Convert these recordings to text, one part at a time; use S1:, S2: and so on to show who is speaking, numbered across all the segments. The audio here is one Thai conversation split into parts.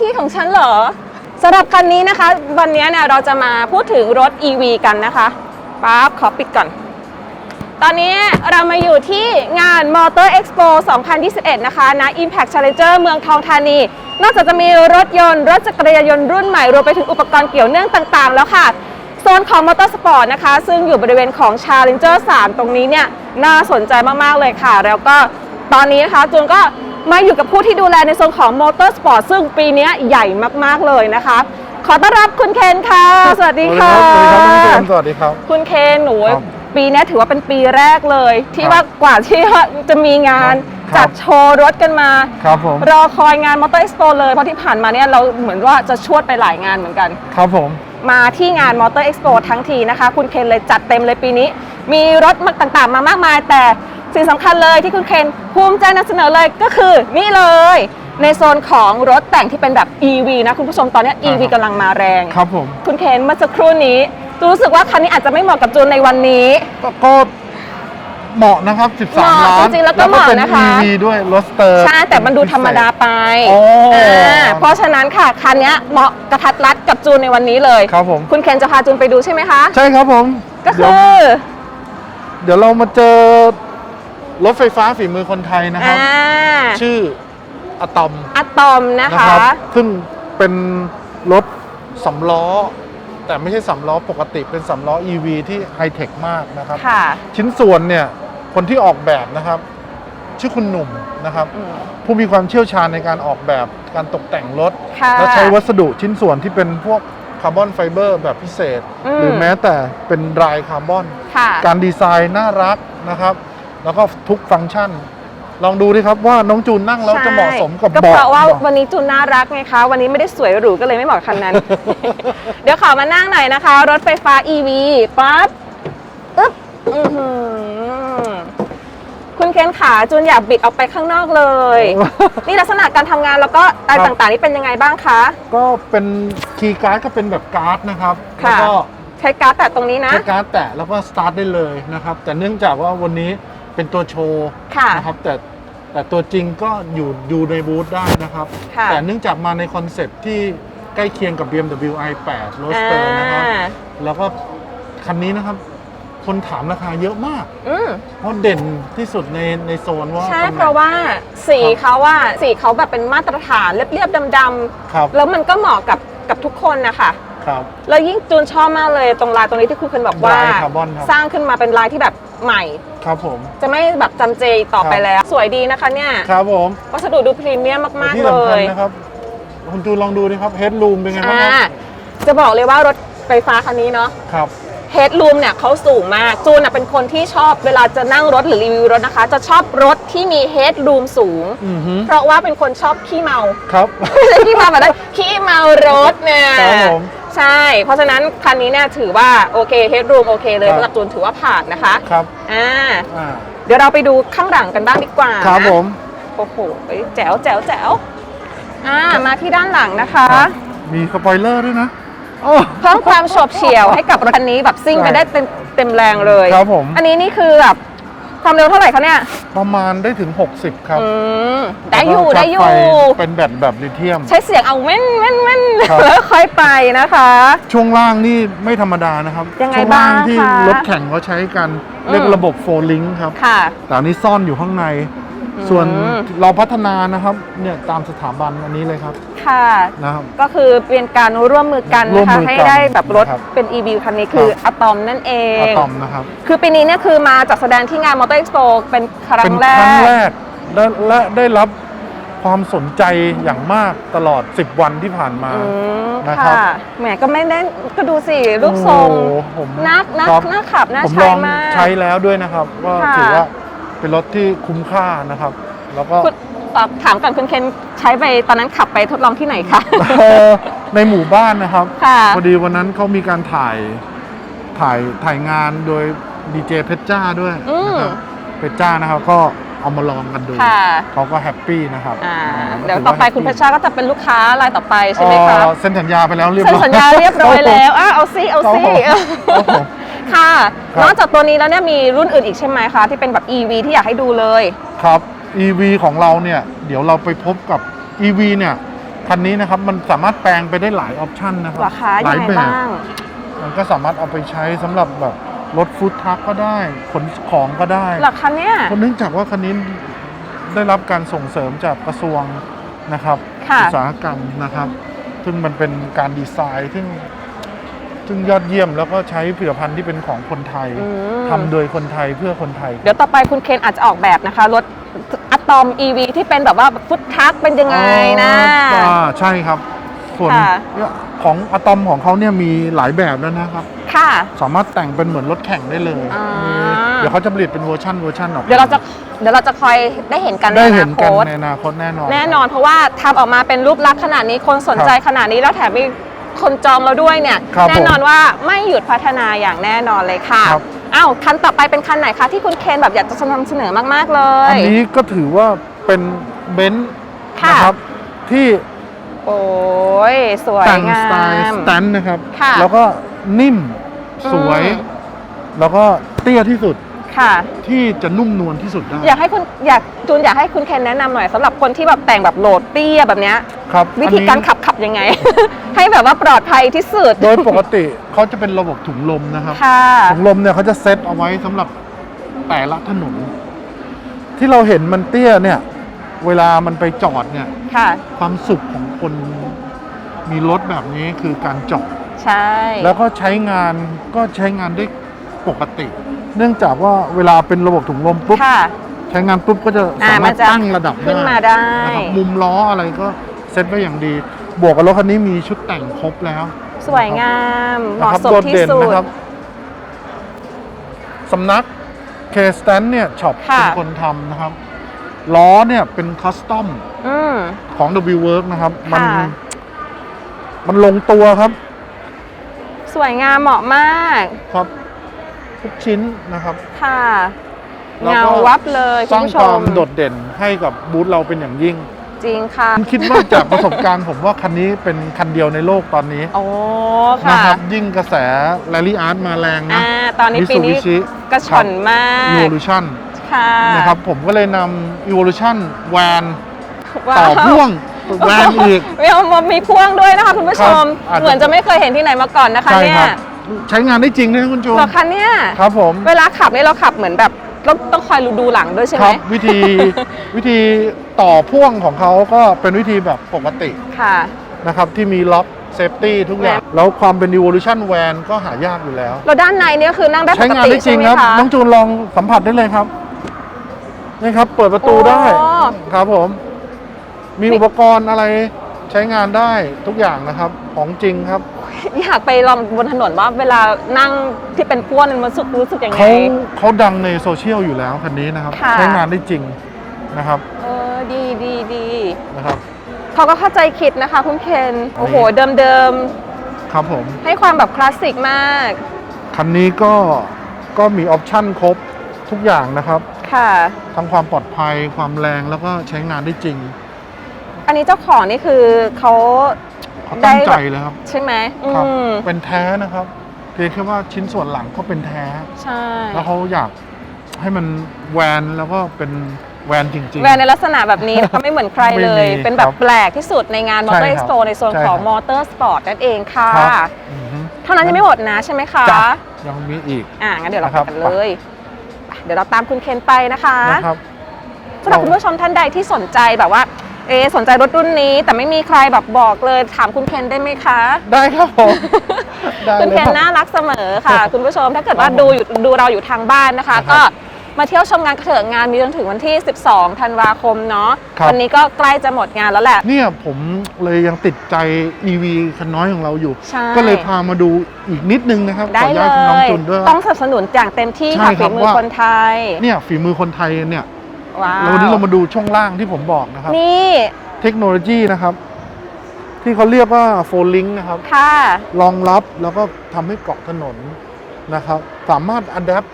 S1: ที่ของฉันเหรอสำหรับคันนี้นะคะ วันนี้เนี่ยเราจะมาพูดถึงรถ EV กันนะคะปั๊บขอปิดก่อน ตอนนี้เรามาอยู่ที่งาน Motor Expo 2021 นะคะณ Impact Challenger เมืองทองธานี นอกจากจะมีรถยนต์ รถจักรยานยนต์รุ่นใหม่ รวมไปถึงอุปกรณ์เกี่ยวเนื่องต่างๆ แล้วค่ะโซนของ Motorsport นะคะ ซึ่งอยู่บริเวณของ Challenger 3 ตรงนี้เนี่ย น่าสนใจมาก ๆ เลยค่ะ แล้วก็ตอนนี้นะคะจูนก็ มาอยู่กับผู้ที่ดูแลในโซนของ Motorsport ซึ่งปีนี้ใหญ่มาก ๆ เลยนะคะ ขอต้อนรับคุณเคนค่ะ สวัสดีค่ะ
S2: สวัสดีครับสวัสดีครับน้องเจมส์สวัสดีครับ
S1: คุณเคนหนู
S2: ครับ
S1: ปีนี้ถือว่าเป็นปีแรกเลย ที่
S2: ครับ
S1: ว่ากว่าที่จะมีงาน
S2: ครับ
S1: จัดโชว์รถกันมา
S2: ครับผม
S1: รอคอยงานมอเตอร์เอ็กซ์โปเลย เพราะที่ผ่านมาเนี่ยเราเหมือนว่าจะชวดไปหลายงานเหมือนกัน
S2: ครับผม
S1: มาที่งานมอเตอร์เอ็กซ์โปทั้งทีนะคะ คุณเคนเลยจัดเต็มเลยปีนี้ มีรถมาต่างๆ มามากมาย แต่ สิ่งสำคัญเลยที่คุณเคนภูมิใจนำเสนอเลยก็คือนี่เลย ในโซนของรถแต่งที่เป็นแบบ EV นะคุณผู้ชมตอนนี้ EV กำลังมาแรง
S2: ครับผม
S1: คุณเคนเมื่อสักครู่นี้จูนรู้สึกว่าคันนี้อาจจะไม่เหมาะกับจูนในวันนี้
S2: ก็ก็เหมาะนะครับ13
S1: เหมาะ
S2: ล้าน
S1: จริงๆแล้วก็เหมาะ
S2: เป็น
S1: นะคะ
S2: EV ด้วยรถสเตอร์
S1: ใช่แต่มันดูธรรมดาไป
S2: โอ้
S1: อ่าเพราะฉะนั้นค่ะคันเนี้ยเหมาะกระทัดรัดกับจูนในวันนี้เลย
S2: ครับผม
S1: คุณเคนจะพาจูนไปดูใช่ไหมคะ
S2: ใช่ครับผม
S1: ก็
S2: เดี๋
S1: คื
S2: ยว
S1: อ
S2: เดี๋ยวเรามาเจอ รถไฟฟ้าฝีมือคนไทยนะครับ
S1: อ่า
S2: ชื่ออะตอม
S1: อะตอมนะ
S2: นะคะ ครับซึ่งเป็นรถสำล้อ แต่ไม่ใช่สำล้อปกติเป็นสำล้อ EV ที่ไฮเทคมากนะครับ
S1: ค่ะ
S2: ชิ้นส่วนเนี่ยคนที่ออกแบบนะครับ ชื่อคุณหนุ่มนะครับ
S1: อืม
S2: ผู้มีความเชี่ยวชาญในการออกแบบการตกแต่งรถ
S1: ค่ะ
S2: และใช้วัสดุชิ้นส่วนที่เป็นพวกคาร์บอนไฟเบอร์แบบพิเศษ
S1: อืม
S2: หรือแม้แต่เป็นดรายคาร์บอน
S1: ค่ะ
S2: การดีไซน์น่ารักนะครับ แล้วก็ทุกฟังก์ชัน ลองดูดิครับว่าน้องจูนนั่งแล้วจะเหมาะสมกับ
S1: ก็
S2: เบาะ
S1: เพราะว่า
S2: เบาะ
S1: วันนี้จูนน่ารักไงคะ วันนี้ไม่ได้สวยหรูก็เลยไม่เหมาะกับคันนั้น เดี๋ยวขอมานั่งหน่อยนะคะ รถไฟฟ้า EV ปั๊บอึ๊บอื้อหือคุณเคนขาจูนอยากบิดออกไปข้างนอกเลย นี่ลักษณะการทำงานแล้วก็อะไร
S2: ครับ
S1: ต่างๆนี่เป็นยังไงบ้างคะ
S2: ก็เป็นคีย์การ์ดก็เป็นแบบการ์ดนะครับ
S1: ค่ะ
S2: แล้วก็
S1: ใช้การ์ดแตะตรงนี้นะ
S2: ใช้การ์ดแตะแล้วก็สตาร์ทได้เลยนะครับ แต่เนื่องจากว่าวันนี้ เป็นตัวโชว์
S1: ค่ะ
S2: นะครับแต่แต่ตัวจริงก็อยู่อยู่ในบูธได้นะครับ
S1: ค่ะ
S2: แต่เนื่องจากมาในคอนเซปต์ที่ใกล้เคียงกับ BMW i8 Roadster นะครับ
S1: อ่า
S2: แล้วก็คันนี้นะครับ คนถามราคาเยอะมาก
S1: อืม
S2: เพราะเด่นที่สุดในในโซนว่า
S1: ใช่
S2: ตำแหน่ง
S1: เพราะว่าสีเขาว่าสีเขาแบบเป็นมาตรฐานเรียบๆดำ
S2: ครับ
S1: ๆแล้วมันก็เหมาะกับกับทุกคนนะคะ
S2: ครับ
S1: แล้วยิ่งจูนชอบมากเลยตรงลายตรงนี้ที่คุณเคนบอกว่า
S2: ลายคาร์บอนครับ
S1: สร้างขึ้นมาเป็นลายที่แบบใหม่
S2: ครับผม
S1: จะไม่แบบจำเจอีกต่อไป
S2: ครับ
S1: แล้ว สวยดีนะคะเนี่ย
S2: ครับผม
S1: วัสดุดูพรีเมียมมาก
S2: ที่
S1: ๆเล
S2: สำคัญ
S1: ย
S2: นะครับคุณจูนลองดูนะครับเฮดรูมเป็นไงบ้าง
S1: อ่า
S2: ครับ
S1: จะบอกเลยว่ารถไฟฟ้าคันนี้เนาะ
S2: ครับ
S1: เฮดรูมเนี่ยเขาสูงมาก จูนน่ะเป็นคนที่ชอบเวลาจะนั่งรถหรือรีวิวรถนะคะ จะชอบรถที่มีเฮดรูมสูง
S2: อือฮึ
S1: เพราะว่าเป็นคนชอบขี้เมา
S2: ครับ
S1: ไม่ใช่ขี้เมาแบบนั้นขี้เมา รถเนี่ย
S2: ครับผม
S1: ใช่ เพราะฉะนั้นคันนี้เนี่ยถือว่าโอเคเฮดรูมโอเคเลย
S2: ครับ
S1: สำหรับจูนถือว่าผ่านนะคะ
S2: ครับ
S1: อ่า
S2: อ่า
S1: เดี๋ยวเราไปดูข้างหลังกันบ้างดีกว่า
S2: ครับ
S1: นะ
S2: ผม
S1: โอ้โหแจ๋วแจ๋วแจ๋วอ่ามาที่ด้านหลังนะคะ
S2: มีสปอยเลอร์ด้วยนะโอ้
S1: เพิ่มความโฉบเฉี่ยวให้กับรถคันนี้แบบซิ่ง
S2: ใช่
S1: ไปได้เต็มเต็มแรงเลย
S2: ครับผม
S1: อันนี้นี่คือแบบ ความเร็วเท่าไหร่คะเนี่ย
S2: ประมาณได้ถึง 60 ครับ
S1: อืมได้อยู่
S2: แล้วก็
S1: ได้อยู่
S2: ชาร์จไฟเป็นแบตแบบลิเธียม
S1: ใช้เสียงเอาเว้นเว้นเว้น
S2: ครับ
S1: แล้วค่อยไปนะคะ
S2: ช่วงล่างนี่ไม่ธรรมดานะครับ
S1: ยังไง
S2: ช่วงล่างที่
S1: บ้างคะ
S2: รถแข่งเขาใช้กัน เรียก
S1: อืม
S2: ระบบโฟลิงครับ
S1: ค่ะ
S2: แต่อันนี้ซ่อนอยู่ข้างใน
S1: อืม
S2: ส่วนเราพัฒนานะครับเนี่ยตามสถาบันอันนี้เลยครับ
S1: ค่ะ
S2: นะครับ
S1: ก็คือเป็นการร่วมมือกัน
S2: ร่วม
S1: นะคะ
S2: มือกัน
S1: ให้ได้แบบรถ
S2: นะครับ
S1: เป็น EV คันนี้คือ
S2: ครับ
S1: อะตอมนั่นเอง
S2: อะตอมนะครับ
S1: คือปีนี้เนี่ยคือมาจัดแสดงที่งานมอเตอร์เอ็กซ์โปเป็นครั้
S2: เป็
S1: ง
S2: น
S1: แร
S2: ครั้ง
S1: ก
S2: แรกและและได้รับความสนใจอย่างมากตลอด 10 วันที่ผ่านมา
S1: อืม
S2: นะครับ
S1: ค่ะแหมก็ไม่ได้ก็ดูสิลูกทรง
S2: โอ้โหผม
S1: นักนัก
S2: ครับ
S1: น่าขับน่า
S2: ผมล
S1: ใช้
S2: อง
S1: มาก
S2: ใช้แล้วด้วยนะครับ ก็
S1: ค่ะ
S2: ถือว่า เป็นรถที่คุ้มค่านะครับ แล้วก็
S1: คุณเอ่อถามก่อนคุณเคนใช้ไปตอนนั้นขับไปทดลองที่ไหนคะ
S2: เอ่อในหมู่บ้านนะครับ
S1: ค่ะ
S2: พอดีวันนั้นเขามีการถ่ายถ่ายถ่ายงานโดยดีเจเพชรจ้าด้วย
S1: อืม
S2: นะครับเพชรจ้านะครับก็เอามาลองกันดู
S1: ค่ะ
S2: เขาก็แฮปปี้นะครับ
S1: อ่า
S2: ก็
S1: เดี๋ยว
S2: ถื
S1: ต่อไป
S2: แฮป
S1: คุณเพ
S2: ปี้
S1: ชรชาก็จะเป็นลูกค้ารายต่อไปใช่ไหมคะ
S2: เอ่อเซ็นสัญญาไปแล้วเรียบ
S1: เซ็น
S2: ร้อย
S1: สัญญาเรียบร้อยแล้วอะเอาซิเอาซิ
S2: ครับผม
S1: ค่ะ
S2: ครับ
S1: นอกจากตัวนี้แล้วเนี่ยมีรุ่นอื่นอีกใช่ไหมคะ ที่เป็นแบบ EV ที่อยากให้ดูเลย
S2: ครับ EV ของเราเนี่ยเดี๋ยวเราไปพบกับ EV เนี่ยคันนี้นะครับมันสามารถแปลงไปได้หลายออปชันนะครั
S1: เหรอคะ
S2: ห
S1: ยั
S2: ลางย
S1: ไง
S2: แบบ
S1: บ้าง
S2: มันก็สามารถเอาไปใช้สำหรับแบบรถฟู้ดทรัคก็ได้ ขนของก็ได้
S1: เหรอคะเนี่ย
S2: เพราะเนื่องจากว่าคันนี้ได้รับการส่งเสริมจากกระทรวงนะครับ
S1: ค่ะ
S2: อุตสาหกรรมนะครับ ซึ่งมันเป็นการดีไซน์ ซึ่ง ซึ่งยอดเยี่ยมแล้วก็ใช้ผลิตภัณฑ์ที่เป็นของคนไทย
S1: อืม
S2: ทำโดยคนไทยเพื่อคนไทย
S1: เดี๋ยวต่อไปคุณเคนอาจจะออกแบบนะคะ รถอะตอม EV ที่เป็นแบบว่าฟุตทักเป็นยังไงนะ
S2: อ่าใช่ครับ ส่วน
S1: ค่ะ
S2: ของอะตอมของเขาเนี่ยมีหลายแบบแล้วนะครับ
S1: ค่ะ
S2: สามารถแต่งเป็นเหมือนรถแข่งได้เลย
S1: อ่า
S2: เดี๋ยวเขาจะผลิตเป็นเวอร์ชันเวอร์ชันออกม
S1: เดี๋ยวเราจะเดี๋ยวเราจะคอยได้เห็นกันใน
S2: ได้
S1: อ
S2: เห็
S1: นานค
S2: กัน
S1: ต
S2: ในอนาคตแน่นอน
S1: แน่นอนเพราะว่าทำออกมาเป็นรูปลักษณ์ขนาดนี้คนสนใจขนาดนี้แล้วแถมมี คนจองเราด้วยเนี่ย
S2: ครับ
S1: แน่นอนว่าไม่หยุดพัฒนาอย่างแน่นอนเลยค่ะ
S2: ครับ
S1: อ้าวคันต่อไปเป็นคันไหนคะที่คุณเคนแบบอยากจะนำเสนอมากๆเล
S2: อั
S1: ย
S2: นนี้ก็ถือว่าเป็นเบนซ์
S1: ค่ะ
S2: นะครับที่
S1: โอ้ยสวย
S2: แต่ง
S1: งา
S2: สไตล์
S1: ม
S2: สแตนนะครับ
S1: ค่ะ
S2: แล้วก็นิ่มสวย
S1: อืม
S2: แล้วก็เตี้ยที่สุด
S1: ค่ะ
S2: ที่จะนุ่มนวลที่สุดได้
S1: อยากให้คุณอยากจูนอยากให้คุณเคนแนะนำหน่อยสำหรับคนที่แบบแต่งแบบโหลดเตี้ยแบบเนี้ย
S2: ครับ
S1: วิธีการ
S2: อันนี้
S1: ขับขับยังไง ให้แบบว่าปลอดภัยที่สุด
S2: โดยปกติเขาจะเป็นระบบถุงลมนะครับ
S1: ค่ะ
S2: ถุงลมเนี่ยเขาจะเซตเอาไว้สำหรับแต่ละถนน ที่เราเห็นมันเตี้ยเนี่ย เวลามันไปจอดเนี่ย
S1: ค่ะ
S2: ความสุขของคนมีรถแบบนี้คือการจอด
S1: ใช่
S2: แล้วก็ใช้งานก็ใช้งานได้ปกติ เนื่องจากว่าเวลาเป็นระบบถุงลมปุ๊บ
S1: ค่ะ
S2: ใช้งานปุ๊บก็จะ
S1: อ่า
S2: สามารถ
S1: มันจะ
S2: ตั้งระดับ
S1: ขึ้นมาได้
S2: นะครับมุมล้ออะไรก็เซ็ตไว้อย่างดี บวกกับรถคันนี้มีชุดแต่งครบแล้ว
S1: สวยงามเห
S2: นะ
S1: มาะ
S2: ครับ
S1: สม
S2: โดด
S1: ที่
S2: เด่น
S1: สุด
S2: นะครับสำนักเคส t ตนเนี่ยช็อป
S1: ค่ะ
S2: เป็นคนทำนะครับ ล้อเนี่ยเป็นคัสตอม
S1: อืม
S2: ของ W Work นะครับ มัน
S1: ค่ะ
S2: มันลงตัวครับ
S1: สวยงามเหมาะมาก
S2: ครับ ทุกชิ้นนะครับ
S1: ค่ะ
S2: แล้ว
S1: เงา
S2: ก็
S1: วับเลย
S2: ส
S1: คุณ
S2: ร้าง
S1: ผู้ช
S2: ความ
S1: ม
S2: โดดเด่นให้กับบูธเราเป็นอย่างยิ่ง
S1: จริงค่ะ
S2: ผมคิดว่าจากประสบการณ์ ผมว่าคันนี้เป็นคันเดียวในโลกตอนนี้
S1: โอ้
S2: นะ
S1: ค่ะ
S2: ครับยิ่งกระแส r รลลี่อาร์ตมาแรงนะ
S1: อ่าตอนนี้ปีนี้
S2: Mitsubishi
S1: กระชอนมาก
S2: Evolution
S1: ค่ะ
S2: นะครับผมก็เลยนำ Evolution Van
S1: ว้า
S2: ต่อพ่วงแวนอีก
S1: มีมีพ่วงด้วยนะคะคุณผู้ชม
S2: ครับอาจจะ
S1: เหมือนจะไม่เคยเห็นที่ไหนมาก่อนนะคะ
S2: ใช่
S1: เนี่
S2: ค
S1: ย
S2: รับ ใช้งานได้จริงนะคุณจูน
S1: เหรอคะเนี่ย
S2: ครับผม
S1: เวลาขับนี่เราขับเหมือนแบบต้องต้องคอยดูหลังด้วยใช่
S2: ค
S1: ไหม
S2: รับวิธี วิธีต่อพ่วงของเขาก็เป็นวิธีแบบปกติ
S1: ค่ะ
S2: นะครับที่มีล็อกเซฟตี้ทุกอย่างแล้วความเป็น Evolution Van ก็หายากอยู่แล้ว
S1: แล้วด้านในเนี่ยคือนั่งได้ป
S2: ใช้
S1: ก
S2: งาน
S1: ติ
S2: ได้จ
S1: ใช่
S2: ริง
S1: ไหม
S2: ครับ
S1: คะ
S2: น้องจูนลองสัมผัสได้เลยครับนี่ครับ เปิดประตูได้
S1: โอ้
S2: ครับผม มีอุปกรณ์อะไรใช้งานได้ทุกอย่างนะครับ ของจริงครับ
S1: อยากไปลองบนถนนว่าเวลานั่งที่เป็นพ่วงมันรู้สึกรู้สึกยังไง
S2: เขาเขาดังในโซเชียลอยู่แล้วคันนี้นะครับ
S1: ค่ะ
S2: ใช้งานได้จริงนะครับ
S1: เออดีดีดี
S2: นะครับ
S1: เขาก็เข้าใจคิดนะคะคุณเคนโอ้โหเดิมเดิม
S2: ครับผม
S1: ๆให้ความแบบคลาสสิกมาก
S2: คันนี้ก็ก็มีออปชั่นครบทุกอย่างนะครับ
S1: ค่ะ
S2: ทั้งความปลอดภัยความแรงแล้วก็ใช้งานได้จริง
S1: อันนี้เจ้าของนี่คือเขา
S2: เขาตั้งใจ
S1: ได้แบบ
S2: เลยครับ
S1: ใช่ไหมอื
S2: ครับ
S1: ม
S2: เป็นแท้นะครับ เพียงแค่ว่าชิ้นส่วนหลังก็เป็นแท้
S1: ใช่
S2: แล้วเขาอยากให้มันแวนแล้วก็เป็นแวนจริงๆ
S1: แวนในลักษณะแบบนี้นะคะไม่เหมือนใครเลย
S2: ไม่มี
S1: เป็นแบ
S2: ครับบ
S1: แปลกที่สุดในงานมอเตอร์
S2: ใช่
S1: เอ็ก
S2: ครับ
S1: ซ์โปในโซน
S2: ใช่
S1: ของ
S2: ครับ
S1: มอเตอร์สปอร์ตนั่นเองค่ะ
S2: ครับอือฮึ
S1: เท่านั้นยังไม่หมดนะใช่ไหมคะ
S2: จ้ะยังมีอีก
S1: อ่างั้นเดี๋ยวเรา
S2: นะครับ
S1: ไปกันเลยไปเดี๋ยวเราตามคุณเคนไปนะคะ
S2: นะครับ
S1: สำหรับคุณผู้ชมท่านใดที่สนใจแบบว่า เอะสนใจรถรุ่นนี้ แต่ไม่มีใครแบบบอกเลยถามคุณเคนได้ไหมคะ
S2: ได้ครับผม ได้
S1: คุณ
S2: เล
S1: เคน
S2: ยรับ
S1: น่ารักเสมอค่ะ คุณผู้ชมถ้าเกิดว่า
S2: ครับผม
S1: ดูอยู่ดูเราอยู่ทางบ้านนะคะ
S2: นะครับ
S1: ก็มาเที่ยวชมงานกระเถิดงานมีจนถึงวันที่ 12 ธันวาคมเนาะ
S2: ครับ
S1: วันนี้ก็ใกล้จะหมดงานแล้วแหละ
S2: เนี่ยผมเลยยังติดใจ EV คันน้อยของเราอยู่
S1: ใช่
S2: ก็เลยพามาดูอีกนิดนึงนะครับ
S1: ได้
S2: ขออนุ
S1: เล
S2: ญาตคุณน้อง
S1: ย
S2: จุนด้วย
S1: ต้องสนับสนุนอย่างเต็มที่
S2: ใช่
S1: ค่ะ
S2: ครั
S1: ฝี
S2: บ
S1: มือ
S2: ว่า
S1: คนไทย
S2: เนี่ยฝีมือคนไทยเนี่ย
S1: ว้าว
S2: แล้ววันนี้เรามาดูช่วงล่างที่ผมบอกนะครับ
S1: นี่
S2: เทคโนโลยีนะครับ ที่เขาเรียกว่าโฟลิงนะครับ
S1: ค่ะ
S2: รองรับแล้วก็ทำให้เกาะถนนนะครับ สามารถอัดแอป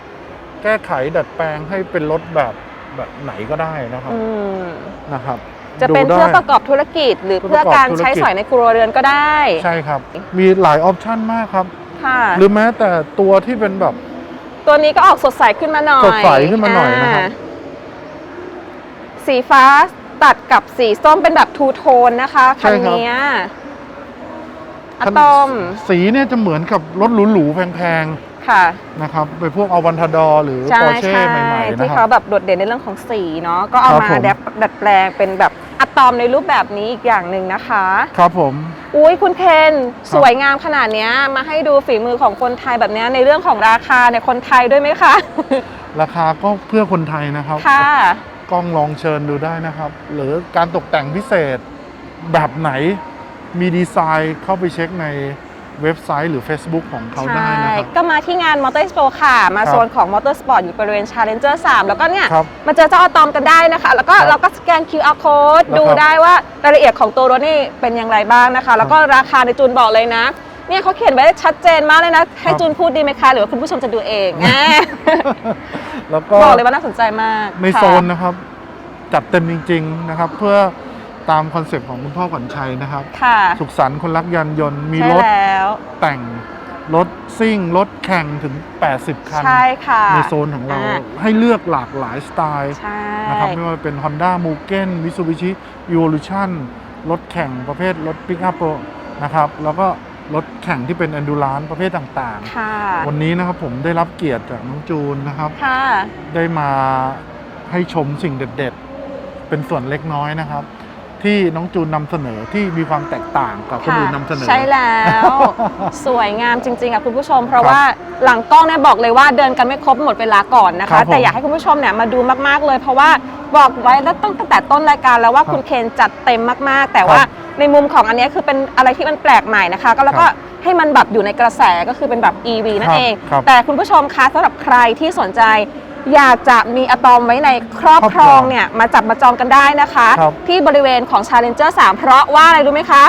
S2: แก้ไขดัดแปลงให้เป็นรถแบบแบบไหนก็ได้นะครับ
S1: อืม
S2: นะครับ
S1: จะเป็น
S2: ดูได้
S1: เพื่อประกอบธุรกิจ หรือ
S2: เพื่
S1: เพื่
S2: อ
S1: อ
S2: ประกอบ
S1: การ
S2: ธุรกิจ
S1: ใช้สอยในครัวเรือนก็ได้
S2: ใช่ครับ มีหลายออปชันมากครับ
S1: ค่ะ
S2: หรือแม้แต่ตัวที่เป็นแบบ
S1: ตัวนี้ก็ออกสดใสขึ้นมาหน่อย
S2: สดใสขึ้นมาหน่อยนะครับา
S1: สีฟ้าตัดกับสีส้มเป็นแบบทูโทนนะคะ
S2: ใช่
S1: คัน
S2: ครับ
S1: เนี้ยอะตอม
S2: สีเนี่ยจะเหมือนกับรถหรูๆแพง
S1: ค่ะ
S2: ๆนะครับไปพวกอวันทาดอหรือ
S1: ใช่
S2: ปอร์เช่
S1: ใช่
S2: ใหม่ๆ
S1: ที่
S2: นะค
S1: เขา
S2: รับ
S1: แบบโดดเด่นในเรื่องของสีเนาะก็เอา
S2: ครับ
S1: มา
S2: ผม
S1: ดัดดัดแปลงเป็นแบบอะตอมในรูปแบบนี้อีกอย่างหนึ่งนะคะ
S2: ครับผม
S1: อุ้ยคุณเคนสวยงามขนาดเนี้ยมาให้ดูฝีมือของคนไทยแบบเนี้ยในเรื่องของราคาเนี่ยคนไทยด้วยไหมคะ
S2: ราคาก็เพื่อคนไทยนะครับ
S1: ค่ะ
S2: กล้องลองเชิญดูได้นะครับ หรือการตกแต่งพิเศษแบบไหนมีดีไซน์เข้าไปเช็คในเว็บไซต์หรือ Facebook ของเขาได้นะครับ
S1: ก็มาที่งาน Motor Expo ค่ะ มา
S2: ครับ
S1: โซนของ Motor Sport อยู่บริเวณ Challenger 3 แล้วก็เนี่ย
S2: ครับ
S1: มาเจอเจ้าอะตอมกันได้นะคะ แล้วก็
S2: ครับ
S1: เราก็สแกน QR code
S2: แล้ว
S1: ดู
S2: ครับ
S1: ได้ว่ารายละเอียดของตัวรถนี่เป็นอย่างไรบ้างนะคะ แล้วก็ราคาในจูนบอกเลยนะ เนี่ยเขาเขียนไว้ชัดเจนมากเลยนะ ให้จูนพูดดีไหมคะ หรือว่าคุณผู้ชมจะดูเอง แหม
S2: แล้วก็
S1: บอกเลยว่าน่าสนใจมาก
S2: ใน
S1: ค่ะ
S2: โซนนะครับ จัดเต็มจริง ๆนะครับ เพื่อตามคอนเซปต์ของคุณพ่อขวัญชัยนะครับ
S1: ค่ะ
S2: สุขสันต์คนรักยานยนต์มี
S1: ใช่
S2: รถ
S1: แล้ว
S2: แต่งรถซิ่งรถแข่งถึง 80 คัน
S1: ใช่ค่ะ
S2: ในโซนของเรา
S1: อ่า
S2: ให้เลือกหลากหลายสไตล์
S1: ใช่
S2: นะครับไม่ว่าเป็น Honda m u g e n Mitsubishi Evolution รถแข่งประเภทรถ Pick Up นะครับ แล้วก็ รถแข่งที่เป็น Endurance ประเภทต่าง
S1: ค่ะ
S2: ๆ วันนี้นะครับผมได้รับเกียรติจากน้องจูนนะครับ
S1: ค่ะ
S2: ได้มาให้ชมสิ่งเด็ด ๆ เป็นส่วนเล็กน้อยนะครับ ที่น้องจูนนำเสนอที่มีความแตกต่างกับคนอื่นนำเสนอ
S1: ใช่แล้ว สวยงามจริง ๆ ค่ะคุณผู้ชม เพราะ
S2: ครับ
S1: ว่าหลังกล้องเนี่ยบอกเลยว่าเดินกันไม่ครบหมดเวลาก่อนนะ
S2: ครั
S1: คะ
S2: บผม
S1: แต่อยากให้คุณผู้ชมเนี่ยมาดูมากๆเลย เพราะว่าบอกไว้แล้วตั้งแต่ต้นรายการแล้วว่า
S2: ครับ
S1: คุณเคนจัดเต็มมากๆ แต่ว่าในมุมของอันเนี้ยคือเป็นอะไรที่มันแปลกใหม่นะคะ ก็แล้วก็
S2: ครับ
S1: ให้มันแบบอยู่ในกระแสก็คือเป็นแบบ EV นั่
S2: ครั
S1: น
S2: บ
S1: เอง
S2: ครับ
S1: แต่คุณผู้ชมคะสำหรับใครที่สนใจ อยากจะมีอะตอมไว้ในครอบครองเนี่ยมาจับมาจองกันได้นะคะ
S2: ครับ
S1: ที่บริเวณของ Challenger 3 เพราะว่าอะไรรู้ไหมคะ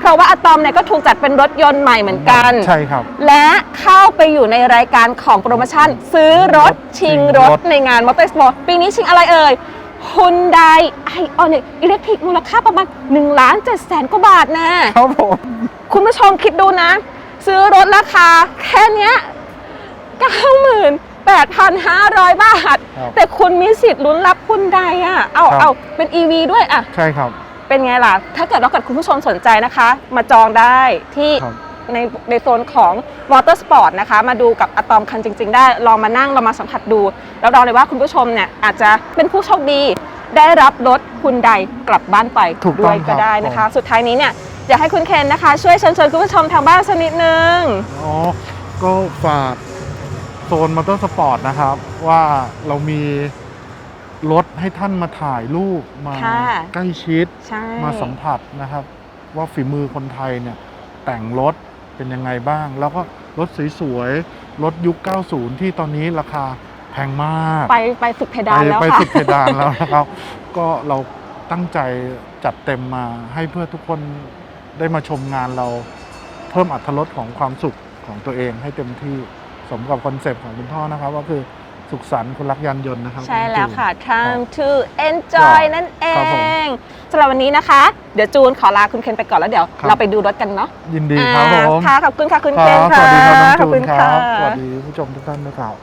S1: เพราะว่าอะตอมเนี่ยก็ถูกจัดเป็นรถยนต์ใหม่เหมือนกัน
S2: ใช่ครับ
S1: และเข้าไปอยู่ในรายการของโปรโมชั่น ซื้อรถชิงรถในงาน Motor Expo ปีนี้ชิงอะไรเอ่ย Hyundai Ioniq Electric มูลค่าประมาณ1ล้าน7แสนกว่าบาทแน่
S2: ครับผม
S1: คุณผู้ชมคิดดูนะ ซื้อรถราคาแค่เนี้ย 98,500 บาท
S2: ครับ
S1: แต่คุณมีสิทธิ์ลุ้นรับคุณใดอะ เอา
S2: ครับ
S1: เอาเป็น EV ด้วยอะ
S2: ใช่ครับ
S1: เป็นไงล่ะ ถ้าเกิดว่าเกิดคุณผู้ชมสนใจนะคะ มาจองได้ที่
S2: ครับ
S1: ในในโซนของ Water Sport นะคะ มาดูกับอะตอมคันจริง ๆ ได้ ลองมานั่งลองมาสัมผัสดูแล้วเราเลยว่าคุณผู้ชมเนี่ยอาจจะเป็นผู้โชคดี ได้รับรถคุณใดกลับบ้านไป
S2: ถูกต้อง
S1: ด้วยก็
S2: ครับ
S1: ได้นะคะ
S2: ผม
S1: สุดท้ายนี้เนี่ยอยากให้คุณเคนนะคะ ช่วยเชิญชวนคุณผู้ชมทางบ้านสักนิดนึง
S2: อ๋อ ก็ฝาก โซนมอเตอร์สปอร์ตนะครับ ว่าเรามีรถให้ท่านมาถ่ายรูปมา
S1: ค่ะ
S2: ใกล้ชิด
S1: ใช่
S2: มาสัมผัสนะครับ ว่าฝีมือคนไทยเนี่ยแต่งรถเป็นยังไงบ้าง แล้วก็รถสวยๆรถยุค 90 ที่ตอนนี้ราคาแพงมาก
S1: ไปไปสุดเพดาน
S2: ไป
S1: แล้ว
S2: ไป
S1: ค่ะ
S2: สุดเพดานแล้วนะครับ ก็เราตั้งใจจัดเต็มมาให้เพื่อทุกคนได้มาชมงานเราเพิ่มอรรถรสของความสุขของตัวเองให้เต็มที่ สมกับคอนเซปต์ของคุณพ่อนะครับก็คือสุขสันต์คนรักยานยนต์นะครับ
S1: ใช่แล้วค่ะ
S2: ครั
S1: time
S2: บ
S1: to enjoy
S2: ครับ
S1: นั่นเอ
S2: ครับผม
S1: งสำหรับวันนี้นะคะ เดี๋ยวจูนขอลาคุณเคนไปก่อนแล้วเดี๋ยว
S2: ครับ
S1: เราไปดูรถกันเนาะ
S2: ยินดีครับผม
S1: อ่าค่ะขอบคุณค่ะคุณ
S2: ค
S1: เคน
S2: รับ
S1: ค่ะ
S2: สวัสดีครับน้อง
S1: ข
S2: จู
S1: อบคุ
S2: น
S1: ณ
S2: ค
S1: ค่ะ
S2: รับสวัสดีผู้ชมทุกท่านนะครับ